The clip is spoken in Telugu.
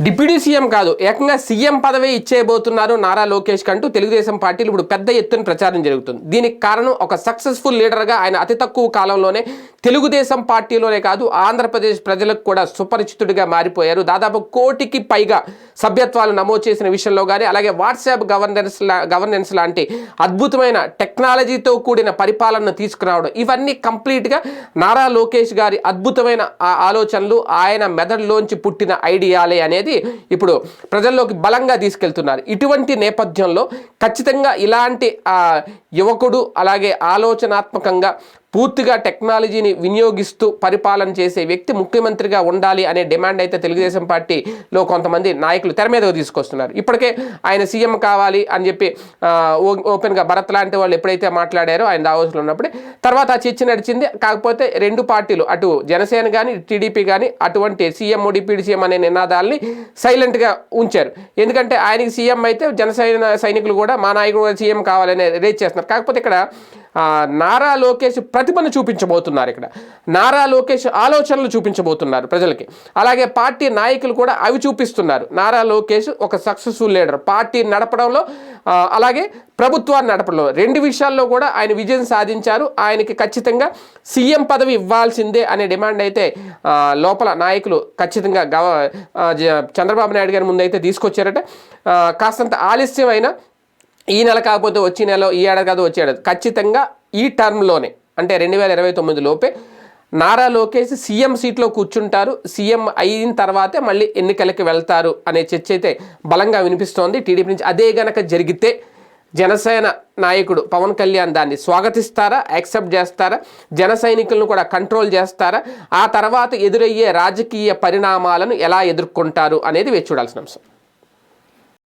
డిప్యూటీ సీఎం కాదు ఏకంగా సీఎం పదవి ఇచ్చేయబోతున్నారు నారా లోకేష్ కంటూ తెలుగుదేశం పార్టీలు ఇప్పుడు పెద్ద ఎత్తున ప్రచారం జరుగుతుంది. దీనికి కారణం ఒక సక్సెస్ఫుల్ లీడర్గా ఆయన అతి తక్కువ కాలంలోనే తెలుగుదేశం పార్టీలోనే కాదు ఆంధ్రప్రదేశ్ ప్రజలకు కూడా సుపరిచితుడిగా మారిపోయారు. దాదాపు కోటికి పైగా సభ్యత్వాలు నమోదు చేసిన విషయంలో కానీ అలాగే వాట్సాప్ గవర్నెన్స్ లా- గవర్నెన్స్ లాంటి అద్భుతమైన టెక్నాలజీతో కూడిన పరిపాలనను తీసుకురావడం ఇవన్నీ కంప్లీట్గా నారా లోకేష్ గారి అద్భుతమైన ఆలోచనలు ఆయన మెదడులోంచి పుట్టిన ఐడియాలే అనేది ఇప్పుడు ప్రజల్లోకి బలంగా తీసుకెళ్తున్నారు. ఇటువంటి నేపథ్యంలో ఖచ్చితంగా ఇలాంటి ఆ, యువకుడు అలాగే ఆలోచనాత్మకంగా పూర్తిగా టెక్నాలజీని వినియోగిస్తూ పరిపాలన చేసే వ్యక్తి ముఖ్యమంత్రిగా ఉండాలి అనే డిమాండ్ అయితే తెలుగుదేశం పార్టీలో కొంతమంది నాయకులు తెర మీదకు తీసుకొస్తున్నారు. ఇప్పటికే ఆయన సీఎం కావాలి అని చెప్పి ఓ- ఓపెన్గా భరత్ లాంటి వాళ్ళు ఎప్పుడైతే మాట్లాడారో ఆయన దావోస్లో ఉన్నప్పుడే తర్వాత ఆ చర్చ నడిచింది. కాకపోతే రెండు పార్టీలు అటు జనసేన కానీ టీడీపీ కానీ అటువంటి సీఎం డిప్యూటీ సీఎం అనే నినాదాలని సైలెంట్గా ఉంచారు. ఎందుకంటే ఆయనకి సీఎం అయితే జనసేన సైనికులు కూడా మా నాయకుడు కూడా సీఎం కావాలనే రేట్ చేస్తున్నారు. కాకపోతే ఇక్కడ నారా లోకేష్ ప్రతిభను చూపించబోతున్నారు ఇక్కడ. నారా లోకేష్ ఆలోచనలు చూపించబోతున్నారు ప్రజలకి. అలాగే పార్టీ నాయకులు కూడా అవి చూపిస్తున్నారు. నారా లోకేష్ ఒక సక్సెస్ఫుల్ లీడర్. పార్టీ నడపడంలో అలాగే ప్రభుత్వాన్ని నడపడంలో. రెండు విషయాల్లో కూడా ఆయన విజయం సాధించారు. ఆయనకి ఖచ్చితంగా సీఎం పదవి ఇవ్వాల్సిందే అనే డిమాండ్ అయితే లోపల నాయకులు ఖచ్చితంగా గవ చంద్రబాబు నాయుడు గారి ముందు అయితే తీసుకొచ్చారట. కాస్తంత కాస్తంత అయినా ఈ నెల కాకపోతే వచ్చే నెల ఈ ఏడాది కాదు వచ్చే ఏడాది. ఖచ్చితంగా ఈ టర్మ్లోనే అంటే రెండు వేల ఇరవై తొమ్మిది లోపే నారా లోకేష్ సీఎం సీట్లో కూర్చుంటారు. సీఎం అయిన తర్వాతే మళ్ళీ ఎన్నికలకి వెళ్తారు అనే చర్చ అయితే బలంగా వినిపిస్తోంది. టీడీపీ నుంచి అదే గనక జరిగితే జనసేన నాయకుడు పవన్ కళ్యాణ్ దాన్ని స్వాగతిస్తారా యాక్సెప్ట్ చేస్తారా జన సైనికులను కూడా కంట్రోల్ చేస్తారా ఆ తర్వాత ఎదురయ్యే రాజకీయ పరిణామాలను ఎలా ఎదుర్కొంటారు అనేది వేచి చూడాల్సిన అంశం.